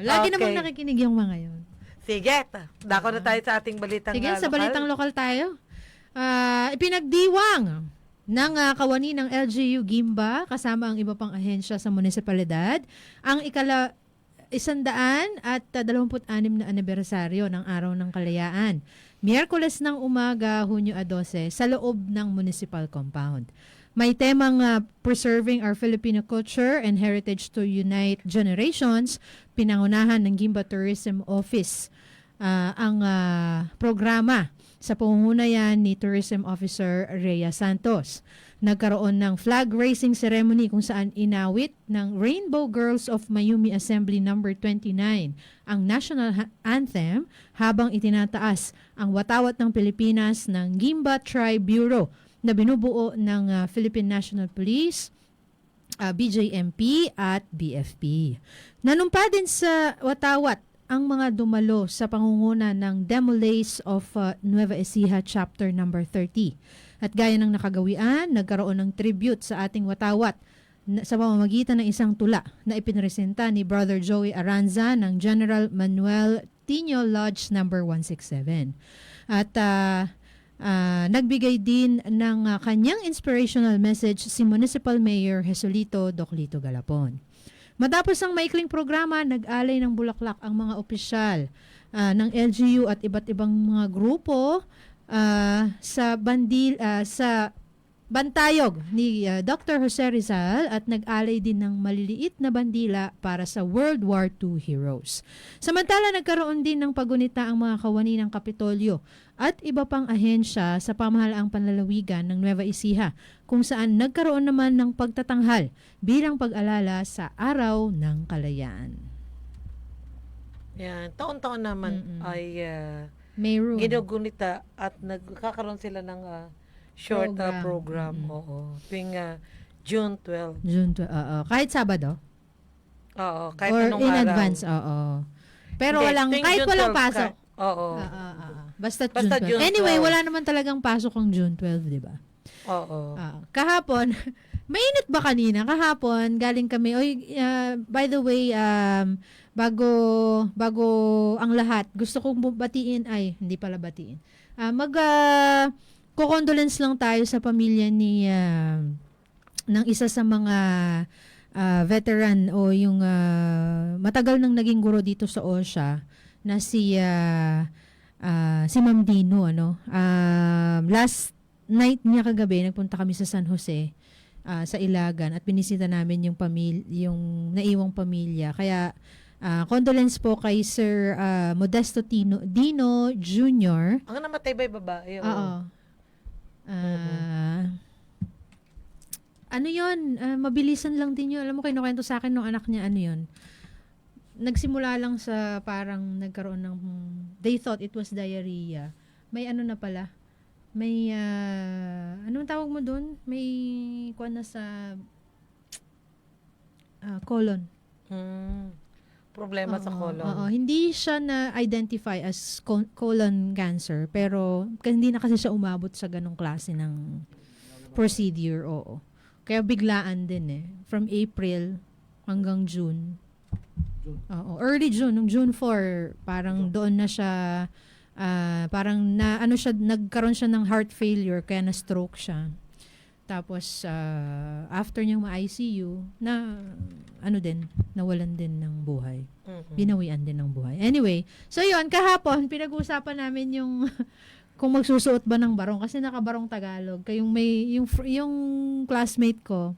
Lagi Okay. namang nakikinig yung mga yun. Sige, dako na tayo sa ating balitang Sige, ah, sa lokal. balitang lokal tayo. Ah, ipinagdiwang ng ah, kawani ng LGU Gimba kasama ang iba pang ahensya sa munisipalidad ang ikala isandaan at ah, 26 na anibersaryo ng Araw ng Kalayaan. Miyerkules ng umaga, Hunyo 12, sa loob ng municipal compound. May temang ah, Preserving Our Filipino Culture and Heritage to Unite Generations, pinangunahan ng Gimba Tourism Office ah, ang ah, programa sa pangunguna yan ni Tourism Officer Rhea Santos. Nagkaroon ng flag raising ceremony kung saan inawit ng Rainbow Girls of Mayumi Assembly number 29 ang national anthem habang itinataas ang watawat ng Pilipinas ng Gimba Tribe Bureau na binubuo ng ah, Philippine National Police, uh, BJMP at BFP. Nanumpa din sa Watawat ang mga dumalo sa pangunguna ng Demolays of uh, Nueva Ecija Chapter number 30. At gaya ng nakagawian, nagkaroon ng tribute sa ating Watawat na- sa pamamagitan ng isang tula na ipinresenta ni Brother Joey Aranza ng General Manuel Tino Lodge number 167. At ah, Ah, nagbigay din ng ah, kanyang inspirational message si Municipal Mayor Jesolito Doclito Galapon. Matapos ang maikling programa, nag-alay ng bulaklak ang mga opisyal ah, ng LGU at iba't ibang mga grupo ah, sa bandil ah, sa bantayog ni ah, Dr. Jose Rizal at nag-alay din ng maliliit na bandila para sa World War II heroes. Samantala nagkaroon din ng pagunita ang mga kawani ng Kapitolyo at iba pang ahensya sa pamahalaang panlalawigan ng Nueva Ecija kung saan nagkaroon naman ng pagtatanghal bilang pag-alala sa Araw ng Kalayaan. Yan, taon-taon naman Mm-mm. ay ah, Mayroon. ginugunita at nagkakaroon sila ng ah, short ah, Program. program. Mm-mm. Oo. Tuwing ah, June 12. June tw- oo. kahit Sabado? Oo, kahit Or anong in araw. advance, oo. Pero Hindi, walang, kahit June walang 12 ka- pasok. Oo. Basta, Basta June 12. June Anyway, 12. wala naman talagang pasok ang June 12, di ba? Oo. Ah, kahapon, mainit ba kanina? Kahapon, galing kami, oy, ah, by the way, um, bago, bago ang lahat, gusto kong batiin, ay, hindi pala batiin. Ah, mag, ah, condolence lang tayo sa pamilya ni, ah, ng isa sa mga ah, veteran o yung ah, matagal nang naging guro dito sa OSHA na si ah, ah, si Ma'am Dino ano um, last night niya kagabi nagpunta kami sa San Jose ah, sa Ilagan at binisita namin yung pamilya yung naiwang pamilya kaya ah, condolence po kay Sir ah, Modesto Tino, Dino Jr. Ang namatay ba babae? Oo. Ah, ano yun? Ah, mabilisan lang din yun. Alam mo, kinukwento sa akin nung anak niya, ano yun? Nagsimula lang sa parang nagkaroon ng, they thought it was diarrhea. May ano na pala? May, ah, anong tawag mo dun? May, kuwan na sa, ah, colon. Hmm. Problema sa Oo, colon. Oo, hindi siya na-identify as co- colon cancer, pero hindi na kasi siya umabot sa ganong klase ng procedure, oo. Kaya biglaan din eh. From April hanggang June. Oo, early June, nung June 4, parang doon na siya ah, parang na ano siya nagkaroon siya ng heart failure kaya na stroke siya. Tapos ah, after niyang ma-ICU na ano din, nawalan din ng buhay Mhm. binawian din ng buhay. Anyway, so yun, kahapon, pinag-uusapan namin yung kung magsusuot ba ng barong kasi nakabarong Tagalog. Kayong may yung yung classmate ko,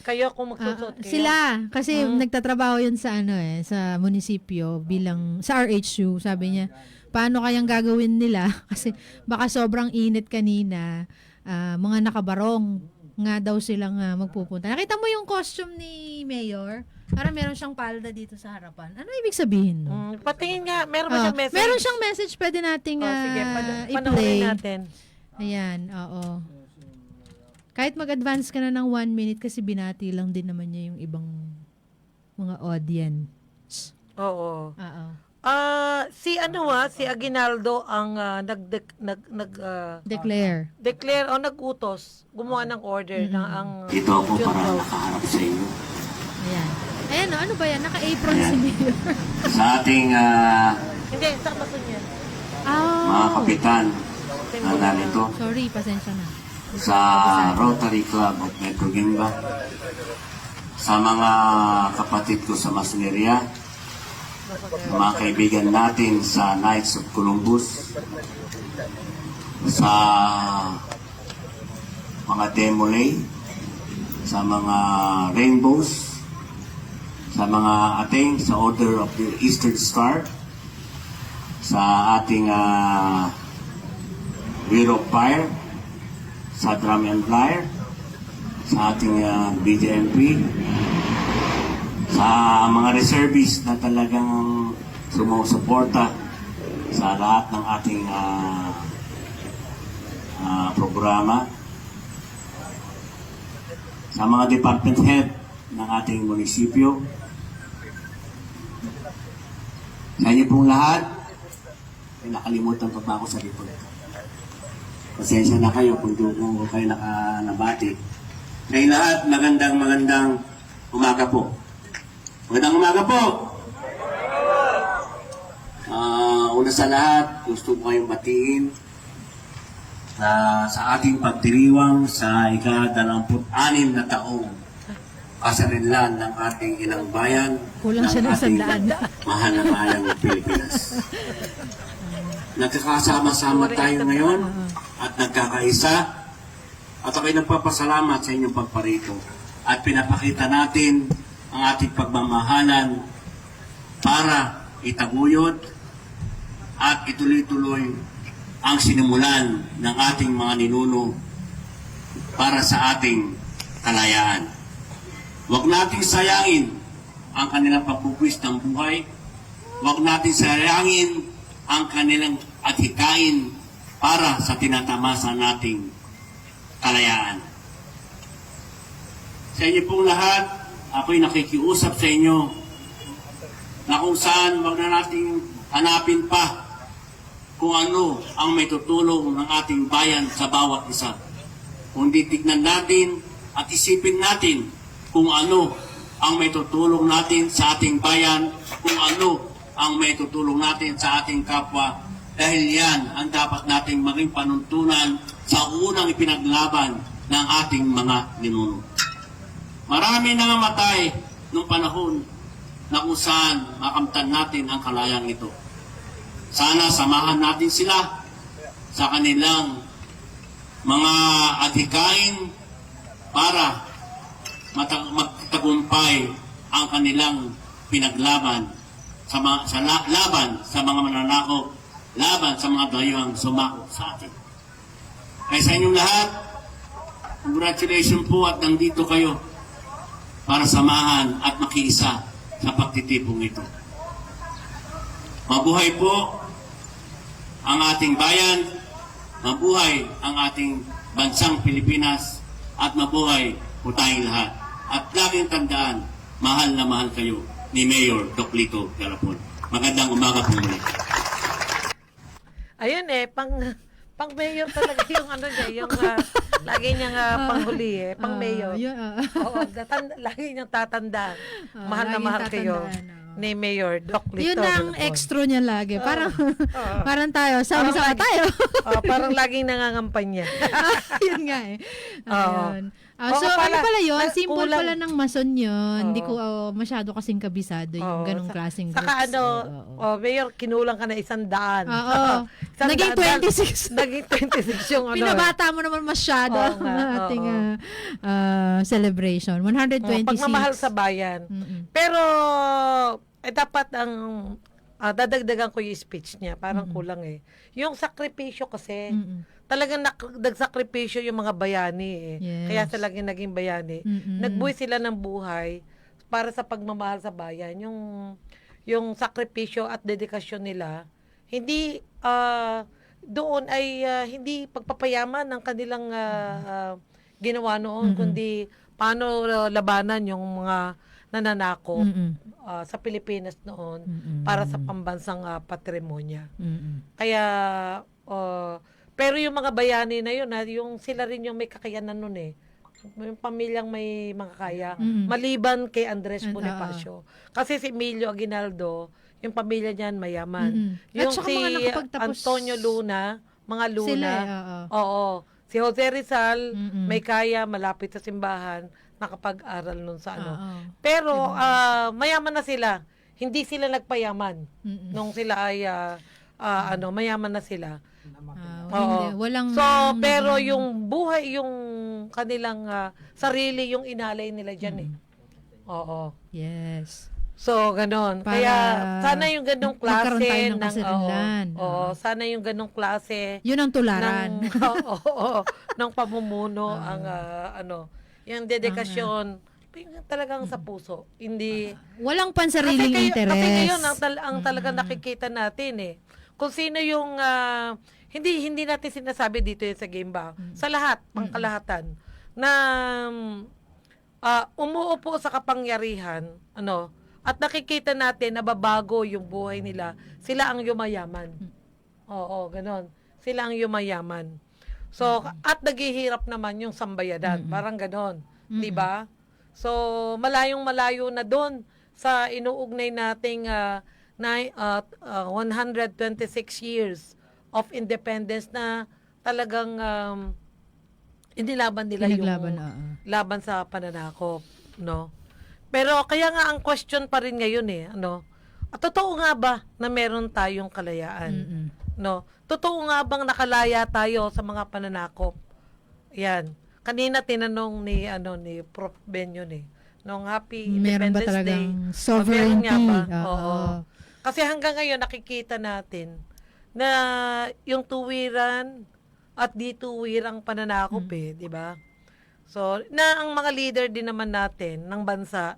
Kayo kung ah, magsusot kayo. sila kasi Mm. nagtatrabaho yun sa ano eh, sa munisipyo bilang sa RHU, sabi niya, paano kayang gagawin nila kasi baka sobrang init kanina, ah, mga nakabarong nga daw silang ah, magpupunta. Nakita mo yung costume ni Mayor? Parang meron siyang palda dito sa harapan. Ano ibig sabihin no? Mm, patingin nga, meron ba Ah, siyang message? Meron siyang message pwede nating Oh, sige, pan- i-play. natin. Ayan, oo. Kahit mag-advance ka na ng one minute kasi binati lang din naman niya yung ibang mga audience. Oo. Oo. Ah, si ano ah, si Aguinaldo ang ah, nag nag nag ah, Declare. declare o nag-utos, gumawa ng order Mm-mm. na ang Ito ako June para 12. nakaharap sa iyo. Ayan. Ayan, oh, ano ba yan? Naka-apron si Mayor. sa ating ah, Hindi, sa mason yan. mga Oh. kapitan na narito Sorry, pasensya na. Sa Rotary Club of Metro Gimba, sa mga kapatid ko sa Masneria, mga kaibigan natin sa Knights of Columbus, sa mga Demolay, sa mga Rainbows, sa mga ating sa Order of the Eastern Star, sa ating uh, Wheel of Fire, sa Drum and Flyer, sa ating uh, BJMP, sa mga reservists na talagang sumusuporta sa lahat ng ating ah, ah, programa, sa mga department head ng ating munisipyo, sa inyo pong lahat, ay nakalimutan pa ba ako sa likod? Pasensya na kayo kung ko kayo nakanabati. Kaya lahat, magandang magandang umaga po. Magandang umaga po! Ah, una sa lahat, gusto ko kayong batiin na sa ating pagdiriwang sa ika-26 na taong kasarinlan ng ating ilang bayan Kulang siya ng ating sandaan. mahal na bayang Pilipinas. Nagkakasama-sama tayo ngayon at nagkakaisa at ako'y nagpapasalamat sa inyong pagparito at pinapakita natin ang ating pagmamahalan para itaguyod at ituloy-tuloy ang sinimulan ng ating mga ninuno para sa ating kalayaan. Huwag nating sayangin ang kanilang pagpupwis ng buhay. Huwag nating sayangin ang kanilang adhikain para sa tinatamasa nating kalayaan. Sa inyo pong lahat, ako'y nakikiusap sa inyo na kung saan wag na nating hanapin pa kung ano ang may tutulong ng ating bayan sa bawat isa. Kundi tignan natin at isipin natin kung ano ang may tutulong natin sa ating bayan, kung ano ang may tutulong natin sa ating kapwa. Dahil yan ang dapat nating maging panuntunan sa unang ipinaglaban ng ating mga ninuno. Marami na namatay noong panahon na kung saan makamtan natin ang kalayang ito. Sana samahan natin sila sa kanilang mga adhikain para magtagumpay ang kanilang pinaglaban sa, mga, sa la- laban sa mga mananakop, laban sa mga dayuhang sumakop sa atin. Kaya sa inyong lahat, congratulations po at nandito kayo para samahan at makiisa sa pagtitipong ito. Mabuhay po ang ating bayan, mabuhay ang ating bansang Pilipinas, at mabuhay po tayong lahat. At laging tandaan, mahal na mahal kayo ni Mayor Doclito Garapon. Magandang umaga po muli. Ayun eh, pang pang mayor talaga yung ano niya, yung ah, lagi niyang uh, panghuli eh, pang mayor. Ah, yun, ah. Oo, datan, lagi niyang tatandaan. Ah, mahal na mahal kayo oo. ni Mayor Doc Lito. Yun ang Galapon. extra niya lagi. Parang, Oo. parang tayo, sama-sama tayo. Oh, parang laging nangangampanya. yun nga eh. Ayun. Ah, Oo so, pala, ano pala yun? na- Symbol kulang. pala ng mason yun. Hindi ko ah, masyado kasing kabisado yung Oo, ganong sa- klaseng groups. Saka ano, eh. Oo. oh, Mayor, kinulang ka na isang daan. Oo. Isang Naging daan- 26. Naging 26 yung ano. Pinabata mo naman masyado Oo ang nga, ating oo. ah, ah, celebration. 126. Oh, pagmamahal sa bayan. Mm-mm. Pero, eh, dapat ang ah, dadagdagan ko yung speech niya. Parang kulang eh. Yung sakripisyo kasi, Mm-mm. Talagang nagsakripisyo yung mga bayani eh. Yes. Kaya sila naging bayani. Mm-mm. Nagbuhay sila ng buhay para sa pagmamahal sa bayan. Yung, yung sakripisyo at dedikasyon nila, hindi, ah, doon ay ah, hindi pagpapayaman ng kanilang ah, ah, ginawa noon, Mm-mm. kundi paano labanan yung mga nananako Mm-mm. ah, sa Pilipinas noon Mm-mm. para sa pambansang ah, patrimonya. Mm-mm. Kaya, uh, pero yung mga bayani na yun, ha, yung sila rin yung may kakayanan nun eh. yung pamilyang may makakaya. Mm. Maliban kay Andres And, Bonifacio. Kasi si Emilio Aguinaldo, yung pamilya niyan mayaman. Mm-mm. At Yung si mga Antonio Luna, mga Luna, Sila eh, oo. oo. Si Jose Rizal, Mm-mm. may kaya, malapit sa simbahan, nakapag-aral nun sa ano. Oo. Pero ah, mayaman na sila. Hindi sila nagpayaman Mm-mm. nung sila ay ah, ah, ano, mayaman na sila. Ah, Oo. hindi, walang So, pero yung buhay, yung kanilang ah, sarili, yung inalay nila dyan eh. Oo. Yes. So, ganon. Para Kaya, sana yung ganong magkaroon klase tayo ng ng, kasarinlan. oo, oo, sana yung ganong klase Yun ang tularan. ng, oo, oo, ng pamumuno, ang, ah, ano, yung dedikasyon, yung talagang sa puso. Hindi, walang pansariling kayo- interes. Kasi ngayon, ang, tal- ang talagang nakikita natin eh. Kung sino yung, ah, hindi hindi natin sinasabi dito yun sa game ba? Sa lahat, pangkalahatan, na ah, umuupo sa kapangyarihan, ano, at nakikita natin na babago yung buhay nila, sila ang yumayaman. Oo, ganon. Sila ang yumayaman. So, at naghihirap naman yung sambayadan. Parang ganon. Di ba? So, malayong malayo na doon sa inuugnay nating ah, na, ah, ah, 126 years of independence na talagang um, inilaban nila Pinaglaban, yung oo. laban sa pananakop, no? Pero kaya nga ang question pa rin ngayon eh, ano? At totoo nga ba na meron tayong kalayaan? Mm-mm. No? Totoo nga bang nakalaya tayo sa mga pananakop? Yan. Kanina tinanong ni ano ni Prof Ben yun eh. Nung Happy Meron ba Independence Day. talagang Oh, meron sovereignty? nga ba? Oo. Oo. Kasi hanggang ngayon nakikita natin na yung tuwiran at di tuwirang pananakop Mm. eh, di ba? So, na ang mga leader din naman natin ng bansa,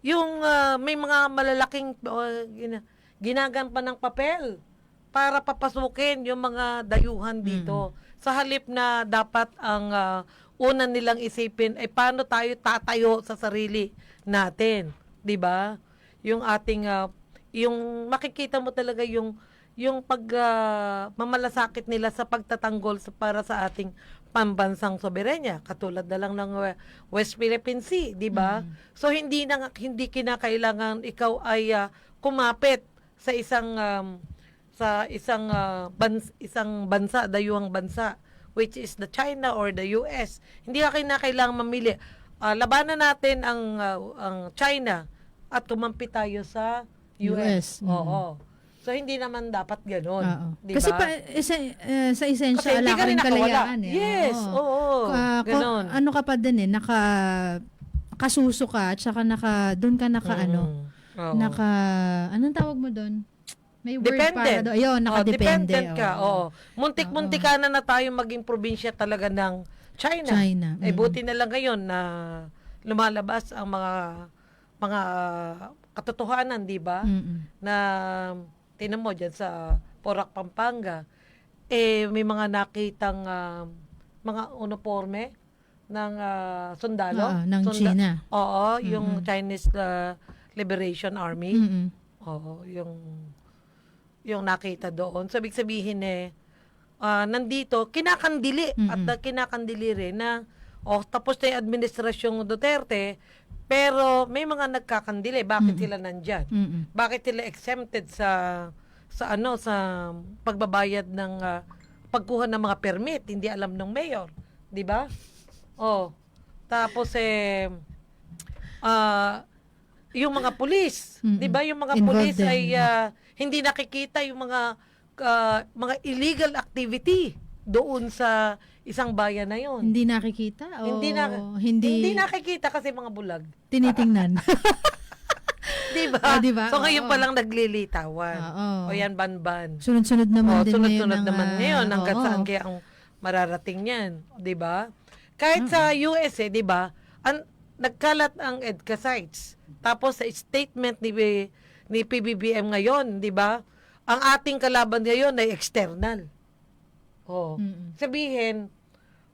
yung ah, may mga malalaking uh, gina, ginagampan ng papel para papasukin yung mga dayuhan dito. Sa halip na dapat ang ah, una nilang isipin ay paano tayo tatayo sa sarili natin, 'di ba? Yung ating ah, yung makikita mo talaga yung yung pag ah, mamalasakit nila sa pagtatanggol sa, para sa ating pambansang soberenya katulad na lang ng uh, West Philippine Sea, 'di ba? So hindi na hindi kinakailangan ikaw ay ah, kumapit sa isang um, sa isang ah, bans, isang bansa, dayuhang bansa which is the China or the US. Hindi ka kinakailangan mamili. Ah, labanan natin ang ah, ang China at kumampi tayo sa US. US, mm. Oo. So hindi naman dapat ganoon, Oo. 'di Kasi pa, isa, eh, sa hindi ala ka rin kalayaan eh. Yes, oo. Ah, ko- ganon. ano ka pa din eh, naka, kasuso ka, at saka naka, doon ka naka, ano, Mm. Oo. naka, anong tawag mo doon? May word para Dependent. doon. Ayun, Oh, nakadepende. dependent ka. oo. Oo. Muntik-muntik ka na na tayo maging probinsya talaga ng China. China. Eh mm. buti na lang ngayon na lumalabas ang mga mga katotohanan, 'di ba? Mm-mm. Na tinan mo diyan sa Porac Pampanga eh may mga nakitang ah, mga uniforme ng ah, sundalo Oo, ng Sunda- China. Oo, yung Chinese ah, Liberation Army. Mm-mm. Oo, yung yung nakita doon. So, ibig sabihin eh, ah, nandito, kinakandili at Mm-mm. na kinakandili rin na oh, tapos na yung administrasyong Duterte, pero may mga nagkakandili. Bakit sila nandyan? Mm-mm. Bakit sila exempted sa sa ano sa pagbabayad ng ah, pagkuha ng mga permit, hindi alam ng mayor, 'di ba? Oh. Tapos eh ah yung mga pulis, Mm-mm. 'di ba? Yung mga Involved pulis din. ay ah, hindi nakikita yung mga ah, mga illegal activity doon sa isang bayan na 'yon. Hindi nakikita? O Hindi na hindi, hindi nakikita kasi mga bulag. tinitingnan? 'Di ba? Ah, di ba? So ngayon Oo. pa lang naglilitawan. Oo. O yan banban. Sunod-sunod naman Oh, din sunod-sunod naman ah, ngayon hanggang oo. saan kaya ang mararating niyan, 'di ba? Kahit sa US eh, 'di ba? Ang nagkalat ang EDCA sites. Tapos sa statement ni ni PBBM ngayon, 'di ba? Ang ating kalaban ngayon ay external. Oh. Mm-mm. Sabihin,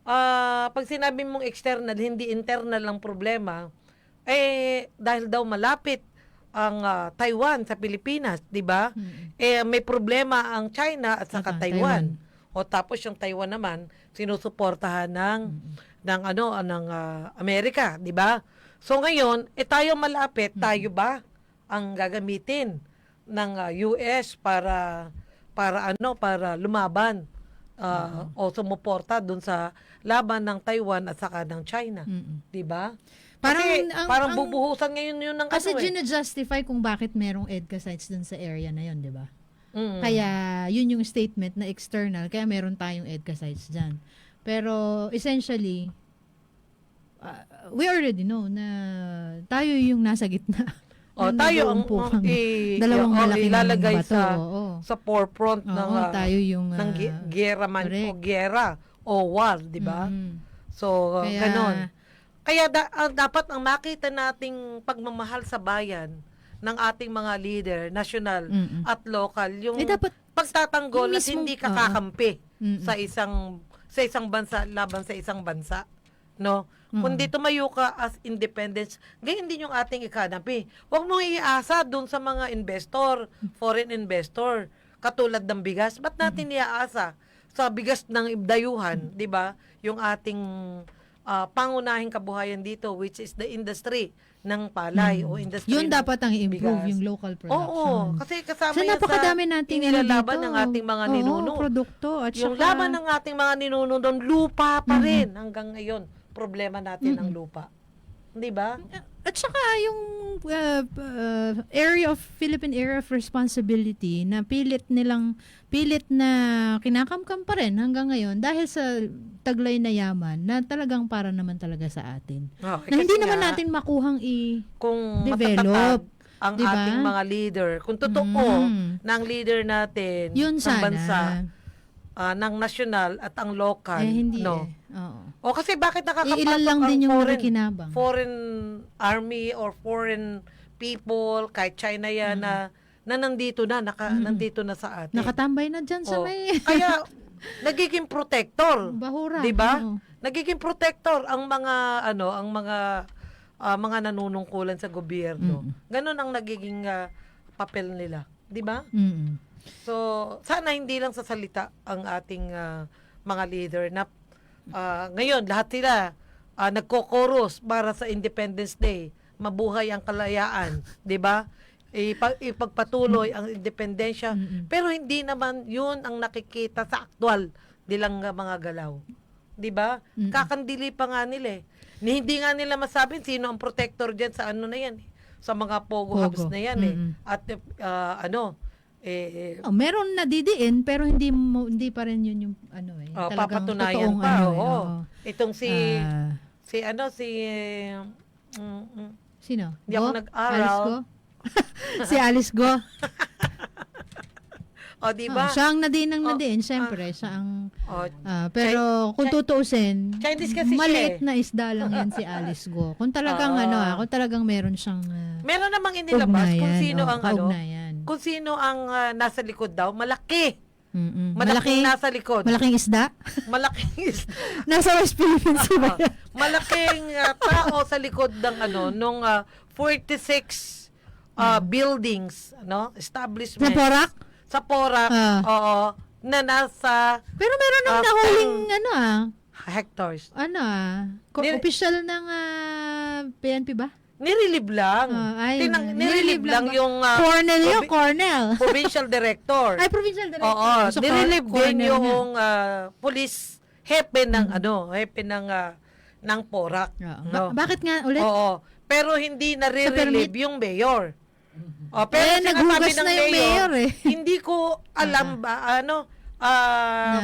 ah pag sinabi mong external, hindi internal ang problema, eh dahil daw malapit ang ah, Taiwan sa Pilipinas, 'di ba? Eh may problema ang China at saka Saka Taiwan. Taiwan. O tapos yung Taiwan naman sinusuportahan ng ng ano ng ah, Amerika, 'di ba? So ngayon, eh tayo malapit, tayo ba ang gagamitin ng ah, US para para ano para lumaban ah, o sumuporta dun sa laban ng Taiwan at saka ng China, Mm-mm. 'di ba? Parang Kasi ang- parang ang- bubuhusan ngayon yun ng Kasi ano eh. gina-justify kung bakit merong EDCA sites dun sa area na yon, di ba? Mm. Kaya yun yung statement na external, kaya meron tayong EDCA sites dyan. Pero essentially, uh, we already know na tayo yung nasa gitna. O, Ng Oh, tayo ang, nag-uumpokang ang i- dalawang o, malaking ilalagay bato. sa oo. sa forefront ng Oo, ah, tayo yung ng ah, gi- gera man o correct. gera o war, 'di ba? mm. So, Kaya- ganon. Kaya da- ang dapat ang makita nating pagmamahal sa bayan ng ating mga leader, national Mm-mm. at local, yung Eh, dapat pagtatanggol yung at mismong- hindi kakakampi Mm-mm. sa isang sa isang bansa laban sa isang bansa, no? Mm-mm. Kundi tumayo ka as independence, ganyan din yung ating economy. Huwag mong iasa dun sa mga investor, foreign investor, katulad ng bigas. Ba't natin iaasa sa bigas ng dayuhan, di ba? Yung ating ah, pangunahing kabuhayan dito, which is the industry ng palay o industry yun dapat ang i-improve bigas. yung local production. Oo, kasi kasama Kasi yan napakadami sa nating ano inilalaban dito. ng ating mga Oo, ninuno. produkto at yung saka- laban ng ating mga ninuno doon, lupa pa rin hanggang ngayon. Problema natin ang lupa. Di ba? At saka yung uh, uh, area of Philippine area of responsibility na pilit nilang pilit na kinakamkam pa rin hanggang ngayon dahil sa taglay na yaman na talagang para naman talaga sa atin. Oh, Na hindi naman natin makuhang i kung develop, ang di ba? ating mga leader, kung totoo Mm. na ang leader natin yun ng sana. bansa, ah, ng national at ang local, eh hindi no? eh. Oo. O kasi bakit nakakapasok Iilan lang ang din yung foreign, foreign army or foreign people, kahit China yan, na, na nandito na, naka, nandito na sa atin. Nakatambay na dyan sa Oh. may Kaya, nagiging protector. bahura. 'Di ba? Nagiging protector ang mga ano, ang mga ah, mga nanunungkulan sa gobyerno. Ganon ang nagiging ah, papel nila, 'di ba? Mm-mm. So, sana hindi lang sa salita ang ating ah, mga leader na ah, ngayon lahat sila ah, nagkokoros para sa Independence Day. Mabuhay ang kalayaan, 'di ba? Ipag, ipagpatuloy ang independensya. Pero hindi naman 'yun ang nakikita sa aktwal nilang ah, mga galaw. 'Di ba? Mm-mm. Kakandili pa nga nila eh. Ni, hindi nga nila masabi sino ang protector diyan sa ano na 'yan. eh. Sa mga pogo, Pogo. hubs na 'yan eh. Mm-mm. At ah, ano eh Oh, meron na didiin pero hindi mo hindi pa rin yun yung ano eh. Oh, papatunayan pa. ano eh, oo. oo. Itong si Ah, si ano si mm, mm, sino? Hindi ako nag-aral. Alice Go? si Alice Go. o di Oh, ba? siya ang nadiin ng Oh, nadiin, syempre. siya ang Oh, ah, pero kung tutuusin, Chinese kasi siya maliit eh. na isda lang yan si Alice Go. Kung talagang Oo. ano ah, kung talagang meron siyang ah, meron namang inilabas kung sino oh, ang ano, kaugnayan. Kung sino ang ah, nasa likod daw, malaki. Mm-mm. Malaking Malaki, nasa likod. malaking isda? malaking is Nasa West Philippines ba yan? malaking ah, tao sa likod ng ano nung ah, 46 ah, buildings, ano, Sa establishment Porac? sa Porac, Ah. oo, na nasa Pero meron nang Ah, nahuling ano ah, hectares. ano ah, ko- Nil- official ng ah, PNP ba? Nirelieve lang. Ah, ay, Tinang, nirelieve lang lang ba? yung ah, Cornel yun, provi- Cornel. provincial director. Ay, provincial director. Oo, So, nirelieve din Cornel yung ah, police hepe ng ano, hepe ng ah, ng Porac. Oo. No? Ba- bakit nga ulit? Oo. Pero hindi nare-relieve yung mayor. Oh, pero Eh, sinasabi naghugas ng na yung mayor eh. hindi ko alam ba ano ah na,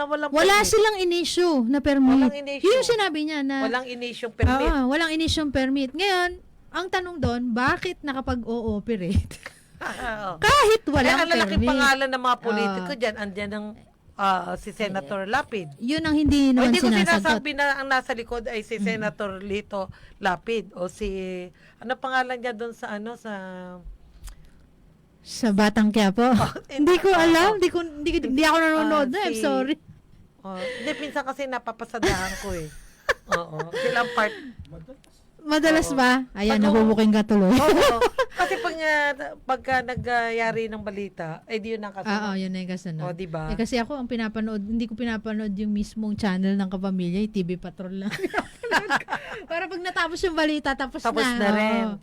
na nawalan wala permit, silang in-issue na permit. Walang in-issue. Yun yung sinabi niya na walang inisyong permit. Oo, walang in-issue permit. Ngayon, ang tanong doon, bakit nakapag-ooperate? Oo. Kahit walang ang lalaking permit. pangalan ng mga politiko dyan, andyan ang ah, si Senator Lapid. Yun ang hindi O, naman hindi ko sinasagot. sinasabi na ang nasa likod ay si Senator Lito Lapid o si ano pangalan niya doon sa ano sa Sa Batang Quiapo. hindi ko alam. Hindi, ko, hindi, hindi ako nanonood Ah, na. I'm si- sorry. Oh, hindi pinsan kasi napapasadahan ko eh. Oo, silang part Madalas Oo. ba? Ayan, Pag- nabubuking ka tuloy. Oo. Kasi pag, uh, pagka nagyari ng balita, eh di yun ang Oo, kasunod. yun na yung kasunod. O, di ba? Eh, kasi ako, ang pinapanood, hindi ko pinapanood yung mismong channel ng kapamilya, yung TV Patrol lang. Para pag natapos yung balita, tapos, Tapos na. na rin. Oo.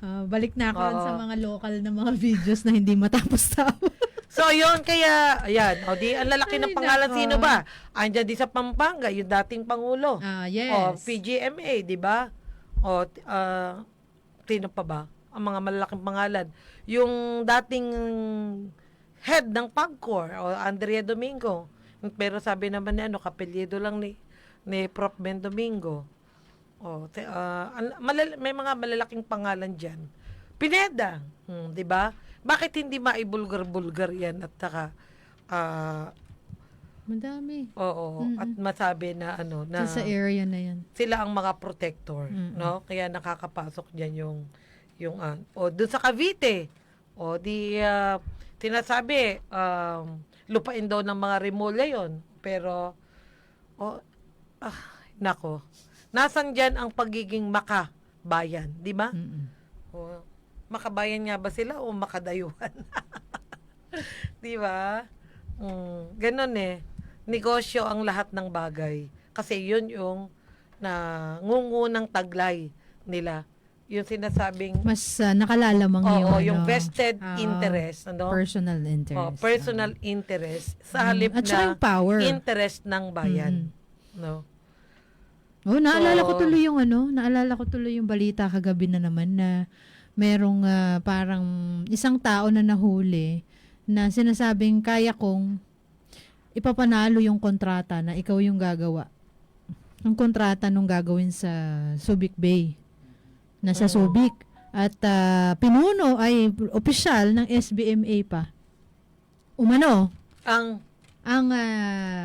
Oo, balik na ako Oo. sa mga local na mga videos na hindi matapos-tapos. So, yun, kaya, ayan, o di, ang lalaki ng pangalan, nako. sino ba? Andyan di sa Pampanga, yung dating Pangulo. Ah, yes. O, PGMA, di ba? O, t- ah, sino pa ba? Ang mga malalaking pangalan. Yung dating head ng PAGCOR, o Andrea Domingo. Pero sabi naman ni ano, kapelyedo lang ni, ni Prof. Ben Domingo. O, te, ah, al- malal- may mga malalaking pangalan dyan. Pineda, hmm, di ba? Bakit hindi maibulgar-bulgar yan at saka, ah, Madami. oo, Mm-mm. at masabi na ano, na Sa area na yan. sila ang mga protector, Mm-mm. no? Kaya nakakapasok diyan yung yung ah, o doon sa Cavite. O di ah, tinasabi um, lupain daw ng mga Remulla 'yon. Pero o ah, nako. Nasaan diyan ang pagiging makabayan, di ba? Mm-mm. O, makabayan nga ba sila o makadayuhan? di ba? Mm, ganun eh. Negosyo ang lahat ng bagay. Kasi yun yung na ngungunang taglay nila. Yung sinasabing Mas ah, nakalalamang oo, yung, yung ano, vested ah, interest, ano? Personal interest. Oh, personal interest sa Mm, halip At saka na power. interest ng bayan. Mm. No? Oh, naalala ko So- tuloy yung ano, naalala ko tuloy yung balita kagabi na naman na merong ah, parang isang tao na nahuli na sinasabing kaya kong ipapanalo yung kontrata na ikaw yung gagawa. Yung kontrata nung gagawin sa Subic Bay. Nasa Mm. Subic. At ah, pinuno ay opisyal ng SBMA pa. Umano, Ang ang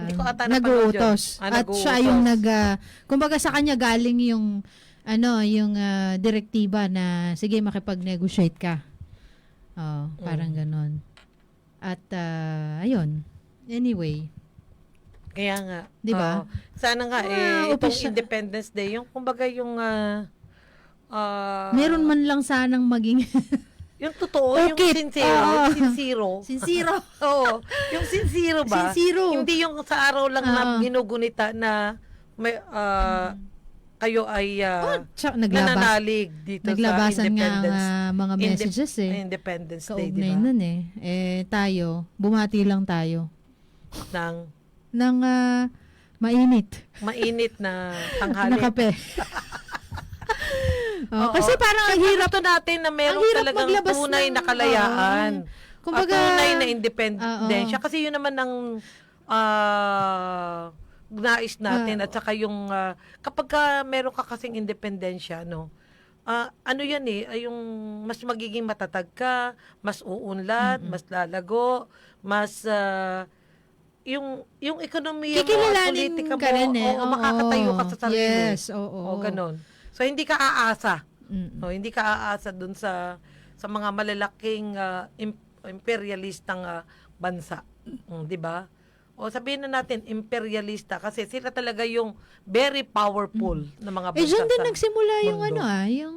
napanood nag-uutos. Ah, At siya nag-uutos. yung nag ah, kumbaga sa kanya galing yung ano, yung ah, direktiba na sige makipag-negotiate ka. Oh, parang Mm. ganon. At ah, ayun. Anyway, Kaya nga. Di ba? sana nga Mga eh, itong Independence Day, yung kumbaga yung ah, ah, meron man lang sanang maging yung totoo, yung Ukit. sincero, Oo. sincero. sincero. Oo, yung sincero ba? Sincero. Hindi yung sa araw lang na Oo. ginugunita na may ah, kayo ay ah, Oh, tsaka naglabas. nananalig dito Naglabasan sa nga Independence ah, mga Inde- messages eh. Independence Day, di ba? nun eh. Eh tayo, bumati lang tayo Ng ng ah, mainit. mainit na na tanghali. kape. oh, Oo. kasi parang ang hirap Gusto natin na meron talagang tunay ng- na kalayaan. oo. Kumbaga, At tunay na independensya. Oo. Kasi yun naman ang ah, nais natin. at saka yung ah, kapag ka meron ka kasing independensya, no, ah, ano yan eh, ay yung mas magiging matatag ka, mas uunlad, mas lalago, mas ah, yung yung ekonomiya mo at kikilalanin politika mo, ka rin eh. oo, makakatayo ka sa sarili. Yes, oo. O, ganon. So, hindi ka aasa. Mm. No, hindi ka aasa dun sa sa mga malalaking ah, im- imperialistang ah, bansa, Mm, 'di ba? O sabihin na natin imperialista kasi sila talaga yung very powerful na mga bansa. Eh, dyan din nagsimula yung mundo. ano ah, yung,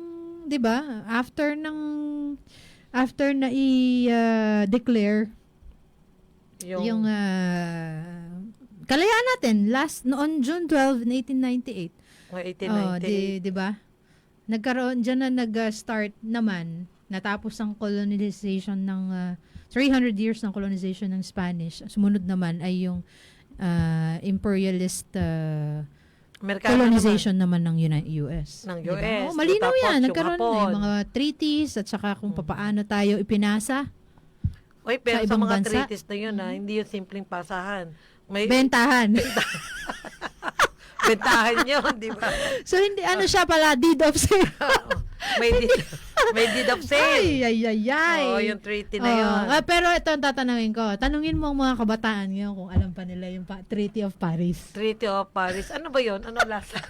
di ba, after ng, after na i-declare yung, yung, ah, kalayaan natin, last, noon June 12, 1898. mga Oh, 1898. di, di ba? Nagkaroon diyan na nag-start naman natapos ang colonization ng ah, 300 years ng colonization ng Spanish. Sumunod naman ay yung ah, imperialist ah, Amerikano colonization naman, ng Uni- US. Ng? US, Oh, malinaw tapos yan. Nagkaroon na yung mga treaties at saka kung Mm. papaano tayo ipinasa. naman. Oy, pero sa sa, mga bansa. treaties na yun, ah, hindi yung simpleng pasahan. May Bentahan. bentahan yun, di ba? so, hindi, ano siya pala, deed of sale. may, deed, may deed of sale. ay, ay, ay, ay. Oo, yung treaty na Oo. yun. Ah, pero ito ang tatanungin ko. Tanungin mo ang mga kabataan ngayon kung alam pa nila yung pa- Treaty of Paris. Treaty of Paris. Ano ba yun? Ano lasa?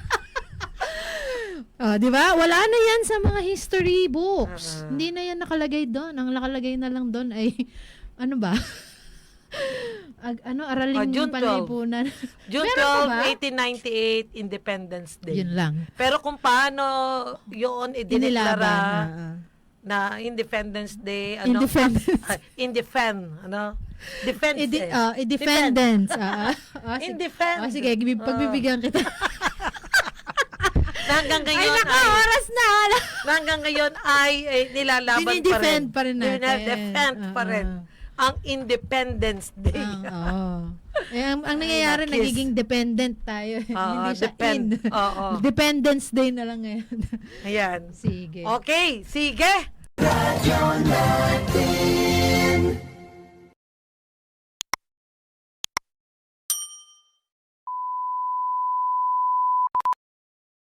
Oh, di ba? Wala na yan sa mga history books. Ah. Hindi na yan nakalagay doon. Ang nakalagay na lang doon ay ano ba? Ag- ano, araling Oh, June 12. panlipunan. June Meron pa 12, ba? 1898, Independence Day. Yun lang. Pero kung paano yun idineklara ah, na Independence Day, ano? Independence. Ah, indefend, ano? Defense. Idi- eh. ah, independence. ah, ah. Ah, sige. Indefend. Ah, sige, gibi- pagbibigyan kita. Na hanggang Ay, ngayon naka, ay, oras na. Na hanggang ngayon ay, ay nilalaban pa rin. Dinidefend pa rin natin. Dinidefend pa Ah, rin. Ang Independence Day. Ang, oo. Eh, ang, ang nangyayari, nakis. nagiging dependent tayo. Oo, Hindi siya depend. in. Oo. Dependence Day na lang ngayon. Ayan. Sige. Okay, sige.